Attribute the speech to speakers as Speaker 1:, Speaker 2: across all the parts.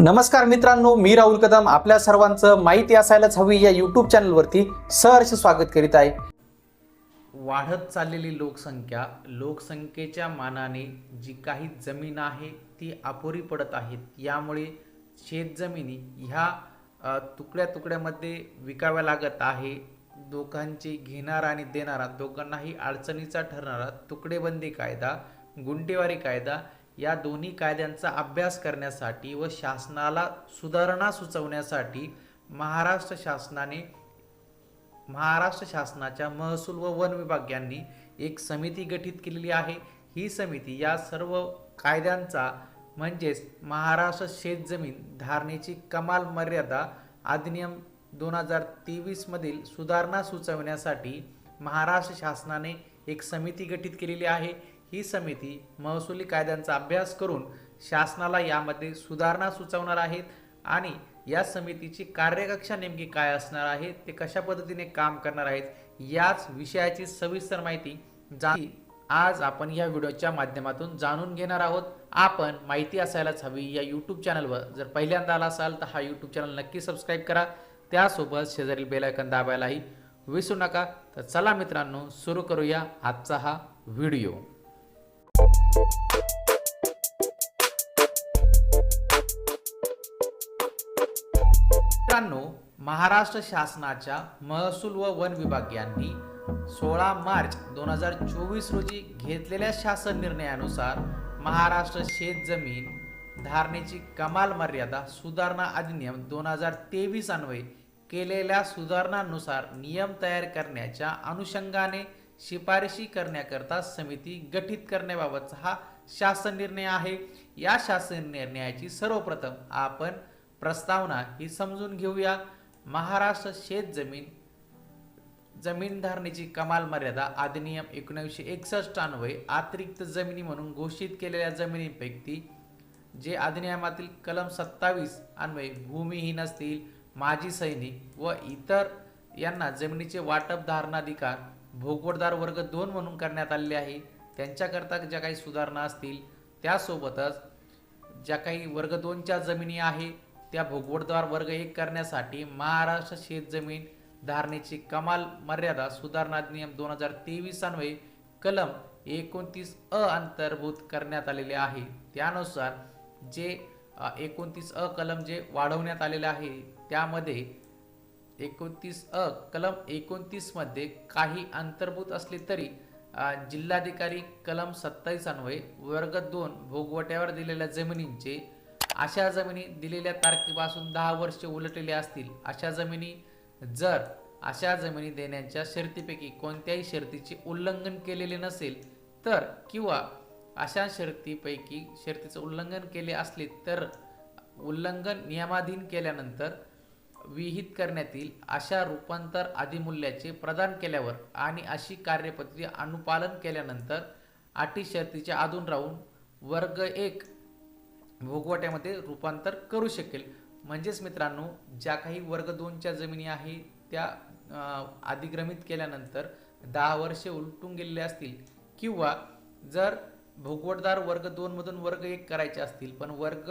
Speaker 1: नमस्कार मित्रांनो मी राहुल कदम. आपल्या सर्वांचं माहिती असायलाच हवी या यूट्यूब चॅनलवरती सहर्ष स्वागत करीत आहे. वाढत चाललेली लोकसंख्या लोकसंख्येच्या मानाने जी काही जमीन आहे ती अपुरी पडत आहेत. यामुळे शेतजमिनी ह्या तुकड्या तुकड्यामध्ये विकाव्या लागत आहे. दोघांची घेणारा आणि देणारा दोघांनाही अडचणीचा ठरणारा तुकडेबंदी कायदा गुंटेवारी कायदा या दोन्ही कायद्यांचा अभ्यास करण्यासाठी व शासनाला सुधारणा सुचवण्यासाठी महाराष्ट्र शासनाने महाराष्ट्र शासनाच्या महसूल व वन विभाग यांनी एक समिती गठीत केलेली आहे. ही समिती या सर्व कायद्यांचा म्हणजेच महाराष्ट्र शेतजमीन धारणेची कमाल मर्यादा अधिनियम दोन हजार तेवीसमधील सुधारणा सुचवण्यासाठी महाराष्ट्र शासनाने एक समिती गठीत केलेली आहे. ही समिती महसुली कायद्यांचा अभ्यास करून शासनाला यामध्ये सुधारणा सुचवणार आहेत आणि या समितीची कार्यकक्षा नेमकी काय असणार आहे ते कशा पद्धतीने काम करणार आहेत याच विषयाची सविस्तर माहिती जा आज आपण या व्हिडिओच्या माध्यमातून जाणून घेणार आहोत. आपण माहिती असायलाच हवी या यूट्यूब चॅनलवर जर पहिल्यांदा आला असाल तर हा यूट्यूब चॅनल नक्की सबस्क्राईब करा. त्यासोबत शेजारील बेलायकन दाबायलाही विसरू नका. तर चला मित्रांनो सुरू करूया आजचा हा व्हिडिओ. मित्रांनो महाराष्ट्र शासनाच्या महसूल व वन विभाग यांनी सोळा मार्च दोन हजार चोवीस रोजी घेतलेल्या शासन निर्णयानुसार महाराष्ट्र शेत जमीन धारणेची कमाल मर्यादा सुधारणा अधिनियम दोन हजार तेवीस अन्वये केलेल्या सुधारणांनुसार नियम तयार करण्याच्या अनुषंगाने शिफारशी करण्याकरता समिती गठीत करण्याबाबतचा हा शासन निर्णय आहे. या शासन निर्णयाची सर्वप्रथम आपण प्रस्तावना ही समजून घेऊया. महाराष्ट्र शेत जमीन जमीन धारणेची कमाल मर्यादा अधिनियम एकोणीसशे एकसष्ट अन्वये अतिरिक्त जमिनी म्हणून घोषित केलेल्या जमिनींपैकी जे अधिनियमातील कलम सत्तावीस अन्वये भूमिहीन असतील माजी सैनिक व इतर यांना जमिनीचे वाटप धारणाधिकार भोगवटदार वर्ग दोन म्हणून करण्यात आलेले आहे. त्यांच्याकरता ज्या काही सुधारणा असतील त्यासोबतच ज्या काही वर्ग दोनच्या जमिनी आहे त्या भोगवटदार वर्ग एक करण्यासाठी महाराष्ट्र शेतजमीन धारणेची कमाल मर्यादा सुधारणा अधिनियम दोन हजार तेवीस अन्वये कलम एकोणतीस अ अंतर्भूत करण्यात आलेले आहे. त्यानुसार जे एकोणतीस अ कलम जे वाढवण्यात आलेले आहे त्यामध्ये एकोणतीस अ कलम एकोणतीसमध्ये काही अंतर्भूत असले तरी जिल्हाधिकारी कलम सत्तावीस अन्वये वर्ग दोन भोगवट्यावर दिलेल्या जमिनींचे अशा जमिनी दिलेल्या तारखेपासून दहा वर्षे उलटलेले असतील अशा जमिनी जर अशा जमिनी देण्याच्या शर्तीपैकी कोणत्याही शर्तीचे उल्लंघन केलेले नसेल तर किंवा अशा शर्तीपैकी शर्तीचं उल्लंघन केले असले तर उल्लंघन नियमाधीन केल्यानंतर विहित करण्यात येईल अशा रूपांतर अधिमूल्याचे प्रदान केल्यावर आणि अशी कार्यपद्धती अनुपालन केल्यानंतर अटी शर्तीच्या आधून राहून वर्ग एक भोगवट्यामध्ये रूपांतर करू शकेल. म्हणजेच मित्रांनो ज्या काही वर्ग दोनच्या जमिनी आहे त्या अधिग्रमित केल्यानंतर दहा वर्षे उलटून गेलेले असतील किंवा जर भोगवटदार वर्ग दोनमधून वर्ग एक करायचे असतील पण वर्ग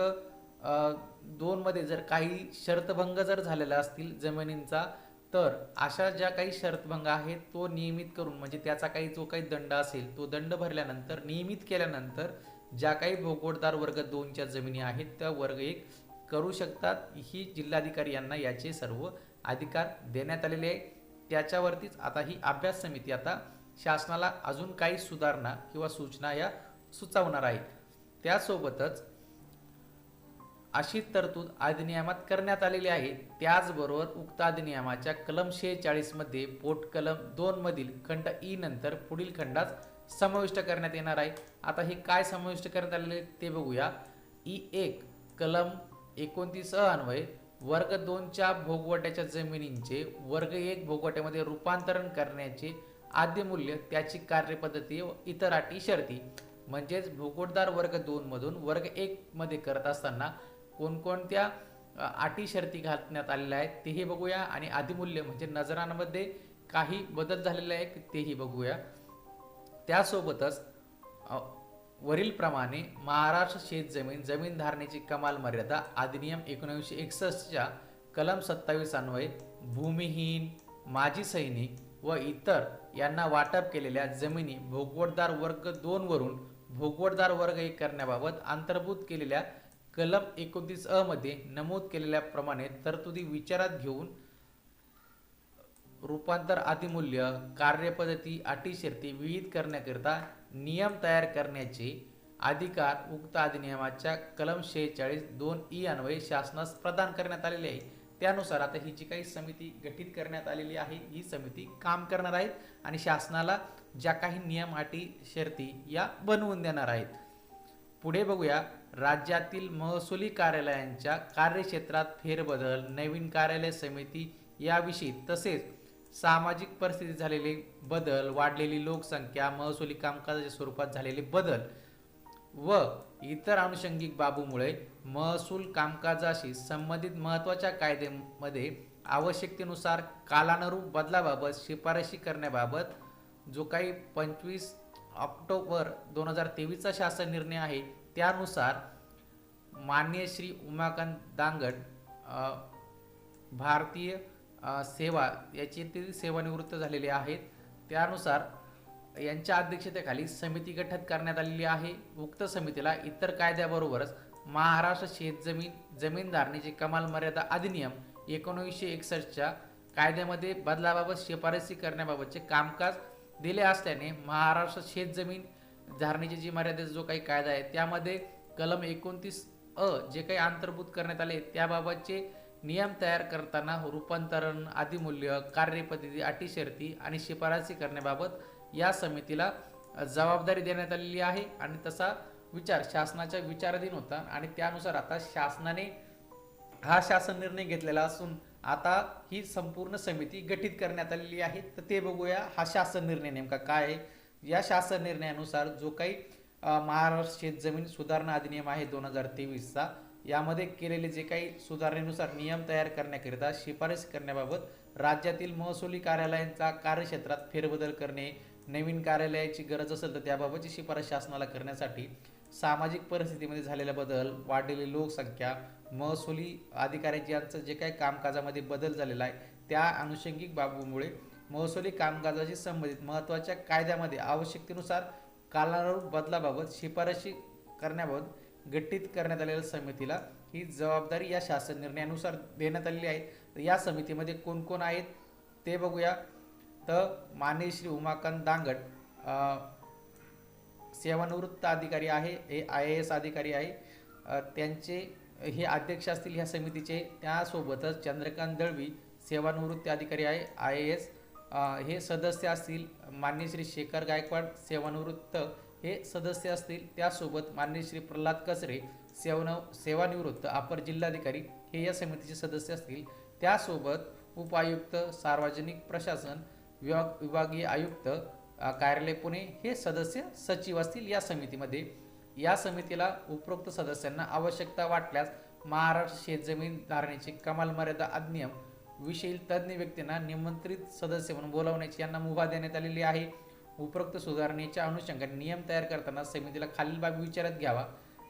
Speaker 1: दोनमध्ये जर काही शर्तभंग जर झालेला असतील जमिनींचा तर अशा ज्या काही शर्तभंग आहेत तो नियमित करून म्हणजे त्याचा काही जो काही दंड असेल तो दंड भरल्यानंतर नियमित केल्यानंतर ज्या काही भोगवटदार वर्ग दोनच्या जमिनी आहेत त्या वर्ग एक करू शकतात. ही जिल्हाधिकारी यांना याचे सर्व अधिकार देण्यात आलेले आहे त्याच्यावरतीच आता ही अभ्यास समिती आता शासनाला अजून काही सुधारणा किंवा सूचना या सुचवणार आहेत त्यासोबतच अशी तरतूद अधिनियमात करण्यात आलेली आहे. त्याचबरोबर उक्त अधिनियमाच्या कलम शेहेचाळीसमध्ये पोट कलम दोन मधील खंड ई नंतर पुढील खंडात समाविष्ट करण्यात येणार आहे. आता हे काय समाविष्ट करण्यात आलेले आहे ते बघूया. ई एक कलम एकोणतीस अ अन्वये वर्ग दोनच्या भोगवट्याच्या जमिनींचे वर्ग एक भोगवट्यामध्ये रूपांतरण करण्याचे आद्य मूल्य त्याची कार्यपद्धती व इतर अटी शर्ती. म्हणजेच भोगवटदार वर्ग दोन मधून वर्ग एक मध्ये करत असताना कोणकोणत्या अटी शर्ती घालण्यात आलेल्या आहेत तेही बघूया. आणि आदिमूल्य म्हणजे नजरांमध्ये काही बदल झालेले आहे तेही बघूया. त्यासोबतच वरीलप्रमाणे महाराष्ट्र शेत जमीन जमीन धारणेची कमाल मर्यादा अधिनियम एकोणीसशे एकसष्टच्या कलम सत्तावीस अन्वये भूमिहीन माजी सैनिक व इतर यांना वाटप केलेल्या जमिनी भोगवटदार वर्ग दोनवरून भोगवटदार वर्ग एक करण्याबाबत अंतर्भूत केलेल्या कलम एकोणतीस अ मध्ये नमूद केलेल्याप्रमाणे तरतुदी विचारात घेऊन रूपांतर आदिमूल्य कार्यपद्धती अटी शर्ती विहित करण्याकरिता नियम तयार करण्याचे अधिकार उक्त अधिनियमाच्या कलम शेहेचाळीस दोन ई अन्वये शासनास प्रदान करण्यात आलेले आहे त्यानुसार आता ही जी काही समिती गठीत करण्यात आलेली आहे. ही समिती काम करणार आहेत आणि शासनाला ज्या काही नियम अटी शर्ती या बनवून देणार आहेत. पुढे बघूया. राज्यातील महसुली कार्यालयांच्या कार्यक्षेत्रात फेरबदल नवीन कार्यालय समिती याविषयी तसेच सामाजिक परिस्थितीत झालेले बदल वाढलेली लोकसंख्या महसुली कामकाजाच्या स्वरूपात झालेले बदल व इतर अनुषंगिक बाबूमुळे महसूल कामकाजाशी संबंधित महत्त्वाच्या कायद्यामध्ये आवश्यकतेनुसार कालानुरूप बदलाबाबत शिफारशी करण्याबाबत जो काही पंचवीस ऑक्टोबर दोन हजार तेवीसचा शासन निर्णय आहे. त्यानुसार मान्य श्री उमाकांत दांगट भारतीय सेवा याची ते सेवानिवृत्त झालेले आहेत. त्यानुसार यांच्या अध्यक्षतेखाली समिती गठीत करण्यात आलेली आहे. उक्त समितीला इतर कायद्याबरोबरच महाराष्ट्र शेतजमीन जमीन कमाल मर्यादा अधिनियम एकोणीसशे एकसष्टच्या कायद्यामध्ये बदलाबाबत शिफारसी करण्याबाबतचे कामकाज दिले असल्याने महाराष्ट्र शेतजमीन धारणेची जी मर्यादेचा जो काही कायदा आहे त्यामध्ये कलम एकोणतीस अ जे काही अंतर्भूत करण्यात आले त्याबाबतचे नियम तयार करताना रूपांतरण आदिमूल्य कार्यपद्धती अटी शर्ती आणि शिफारसी करण्याबाबत या समितीला जबाबदारी देण्यात आलेली आहे आणि तसा विचार शासनाच्या विचाराधीन होता आणि त्यानुसार आता शासनाने हा शासन निर्णय घेतलेला असून आता ही संपूर्ण समिती गठीत करण्यात आलेली आहे. तर ते बघूया हा शासन निर्णय नेमका काय आहे? या शासन निर्णयानुसार जो काही महाराष्ट्र शेतजमीन सुधारणा अधिनियम आहे दोन हजार तेवीसचा यामध्ये केलेले जे काही सुधारणेनुसार नियम तयार करण्याकरिता शिफारस करण्याबाबत राज्यातील महसुली कार्यालयांचा कार्यक्षेत्रात फेरबदल करणे नवीन कार्यालयाची गरज असेल तर त्याबाबतची शिफारस शासनाला करण्यासाठी सामाजिक परिस्थितीमध्ये झालेला बदल वाढलेली लोकसंख्या महसुली अधिकाऱ्यांची यांचं जे काही कामकाजामध्ये बदल झालेला आहे त्या अनुषंगिक बाबूमुळे महसुली कामकाजाशी संबंधित महत्त्वाच्या कायद्यामध्ये आवश्यकतेनुसार कालानुरूप बदलाबाबत शिफारशी करण्याबाबत गठीत करण्यात आलेल्या समितीला ही जबाबदारी या शासन निर्णयानुसार देण्यात आलेली आहे. तर या समितीमध्ये कोण कोण आहेत ते बघूया. तर माननीय श्री उमाकांत दांगट सेवानिवृत्त अधिकारी आहे हे आय ए एस अधिकारी आहे. त्यांचे हे अध्यक्ष असतील ह्या समितीचे त्यासोबतच चंद्रकांत दळवी सेवानिवृत्त अधिकारी आहे आय ए एस हे सदस्य असतील मान्य श्री शेखर गायकवाड सेवानिवृत्त. हे सदस्य असतील त्यासोबत मान्य श्री प्रल्हाद कसरे सेवन सेवानिवृत्त अपर जिल्हाधिकारी हे या समितीचे सदस्य असतील. त्यासोबत उपायुक्त सार्वजनिक प्रशासन विभाग विभागीय आयुक्त कार्यालय पुणे हे सदस्य सचिव असतील या समितीमध्ये. या समितीला उपरोक्त सदस्यांना आवश्यकता वाटल्यास महाराष्ट्र शेतजमीन धारणेची कमाल मर्यादा अधिनियम विषयी तज्ज्ञ व्यक्तींना निमंत्रित सदस्य म्हणून बोलावण्याची यांना मुभा देण्यात आलेली आहे. उपरोक्त सुधारणेच्या अनुषंगाने नियम तयार करताना समितीला खालील बाबी विचारात घ्यावा.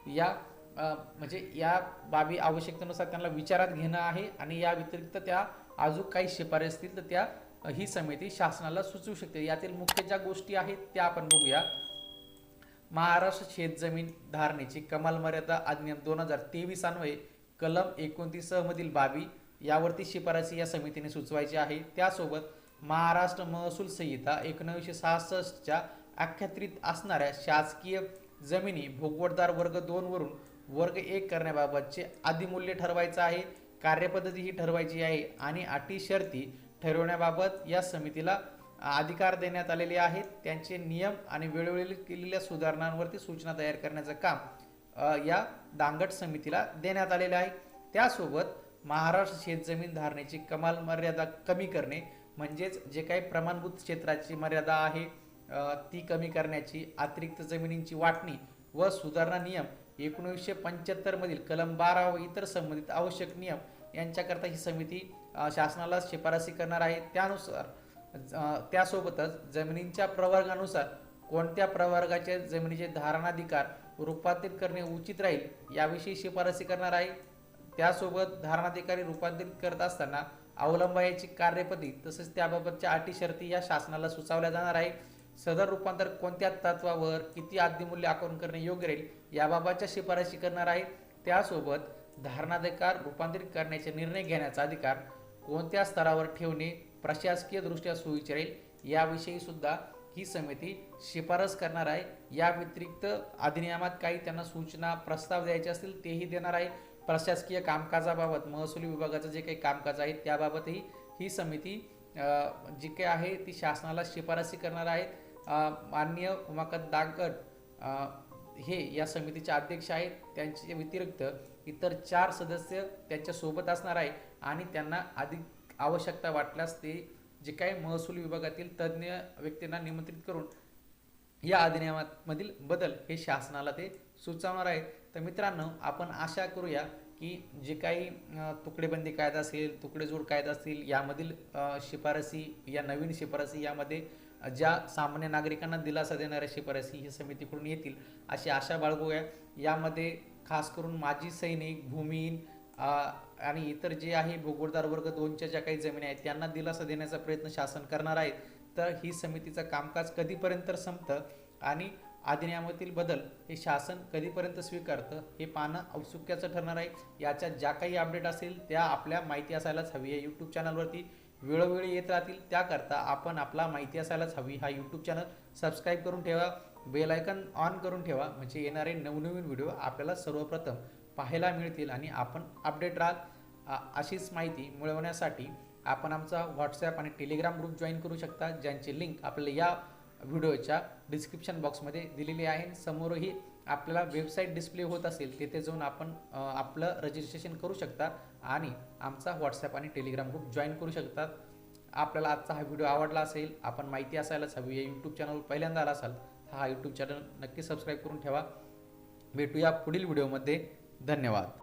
Speaker 1: या म्हणजे या बाबी आवश्यकतेनुसार त्यांना विचारात घेणं आहे आणि या व्यतिरिक्त त्या अजून काही शिफारस असतील तर त्या ही समिती शासनाला सुचवू शकते. यातील मुख्य ज्या गोष्टी आहेत त्या आपण बघूया. महाराष्ट्र शेतजमीन धारणेची कमाल मर्यादा अधिनियम दोन हजार तेवीस अन्वये कलम एकोणतीस मधील बाबी यावरती शिफारसी या समितीने सुचवायची आहे. त्यासोबत महाराष्ट्र महसूल संहिता एकोणीसशे सहासष्टच्या आख्यात्रित असणाऱ्या शासकीय जमिनी भोगवटदार वर्ग दोन वरून वर्ग एक करण्याबाबतचे आदिमूल्य ठरवायचं आहे. कार्यपद्धती ही ठरवायची आहे आणि अटी शर्ती ठरवण्याबाबत या समितीला अधिकार देण्यात आलेले आहेत. त्यांचे नियम आणि वेळोवेळी केलेल्या सुधारणांवरती सूचना तयार करण्याचं काम या दांगट समितीला देण्यात आलेले आहे. त्यासोबत महाराष्ट्र शेतजमीन धारणेची कमाल मर्यादा कमी करणे म्हणजेच जे काही प्रमाणभूत क्षेत्राची मर्यादा आहे ती कमी करण्याची अतिरिक्त जमिनींची वाटणी व सुधारणा नियम एकोणीसशे पंच्याहत्तरमधील कलम बारा व इतर संबंधित आवश्यक नियम यांच्याकरता ही समिती शासनाला शिफारसी करणार आहे. त्यानुसार त्यासोबतच जमिनींच्या प्रवर्गानुसार कोणत्या प्रवर्गाचे जमिनीचे धारणाधिकार रूपांतरित करणे उचित राहील याविषयी शिफारसी करणार आहे. त्यासोबत धारणाधिकारी रूपांतरित करत असताना अवलंबायची कार्यपद्धती तसेच त्याबाबतच्या अटी शर्ती या शासनाला सुचवल्या जाणार आहे. सदर रूपांतर कोणत्या तत्वावर किती आद्यमूल्य आकलन करणे योग्य राहील याबाबतच्या शिफारशी करणार आहे. त्यासोबत धारणाधिकार रूपांतरित करण्याचे निर्णय घेण्याचा अधिकार कोणत्या स्तरावर ठेवणे प्रशासकीय दृष्ट्या सोयीचे राहील याविषयी सुद्धा ही समिती शिफारस करणार आहे. या व्यतिरिक्त अधिनियमात काही त्यांना सूचना प्रस्ताव द्यायचे असतील तेही देणार आहे. प्रशासकीय कामकाजाबाबत महसुली विभागाचं जे काही कामकाज आहे त्याबाबतही ही समिती जी काही आहे ती शासनाला शिफारसी करणार आहेत माननीय उमाकांत दांगट हे या समितीचे अध्यक्ष आहेत त्यांच्या व्यतिरिक्त इतर चार सदस्य त्यांच्यासोबत असणार आहे आणि त्यांना अधिक आवश्यकता वाटल्यास ते जे काही महसूल विभागातील तज्ज्ञ व्यक्तींना निमंत्रित करून या अधिनियमामधील बदल हे शासनाला ते सुचवणार आहेत. तर मित्रांनो आपण आशा करूया की जे काही तुकडेबंदी कायदा असेल तुकडेजोड कायदा असतील यामधील शिफारसी या नवीन शिफारसी यामध्ये ज्या सामान्य नागरिकांना दिलासा देणाऱ्या शिफारसी ही समितीकडून येतील अशी आशा बाळगूया. यामध्ये खास करून माजी सैनिक भूमिहीन आणि इतर जे आहे भूगोलदार वर्ग दोनच्या ज्या काही जमिनी आहेत त्यांना दिलासा देण्याचा प्रयत्न शासन करणार आहे. तर ही समितीचं कामकाज कधीपर्यंत संपतं आणि अधिनियमातील बदल हे शासन कधीपर्यंत स्वीकारतं हे पाहणं औत्सुक्याचं ठरणार आहे. याच्या ज्या काही अपडेट असेल त्या आपल्या माहिती असायलाच हवी आहे. यूट्यूब चॅनलवरती वेळोवेळी येत राहतील. त्याकरता आपण आपला माहिती असायलाच हवी. हा यूट्यूब चॅनल सबस्क्राईब करून ठेवा बेल आयकन ऑन करून ठेवा म्हणजे येणारे नवनवीन व्हिडिओ आपल्याला सर्वप्रथम पाहायला मिळतील आणि आपण अपडेट राहाल. अशीच माहिती मिळवण्यासाठी आपण आमचा व्हॉट्सॲप आणि टेलिग्राम ग्रुप जॉईन करू शकता ज्यांची लिंक आपल्याला या व्हिडिओच्या डिस्क्रिप्शन बॉक्समध्ये दिलेली आहे. समोरही आपल्याला वेबसाईट डिस्प्ले होत असेल तिथे जाऊन आपण आपलं रजिस्ट्रेशन करू शकता आणि आमचा व्हॉट्सॲप आणि टेलिग्राम ग्रुप जॉईन करू शकतात. आपल्याला आजचा हा व्हिडिओ आवडला असेल आपण माहिती असायलाच हवी. या यूट्यूब चॅनल पहिल्यांदा आला असाल हा यूट्यूब चॅनल नक्की सबस्क्राईब करून ठेवा. भेटूया पुढील व्हिडिओमध्ये धन्यवाद.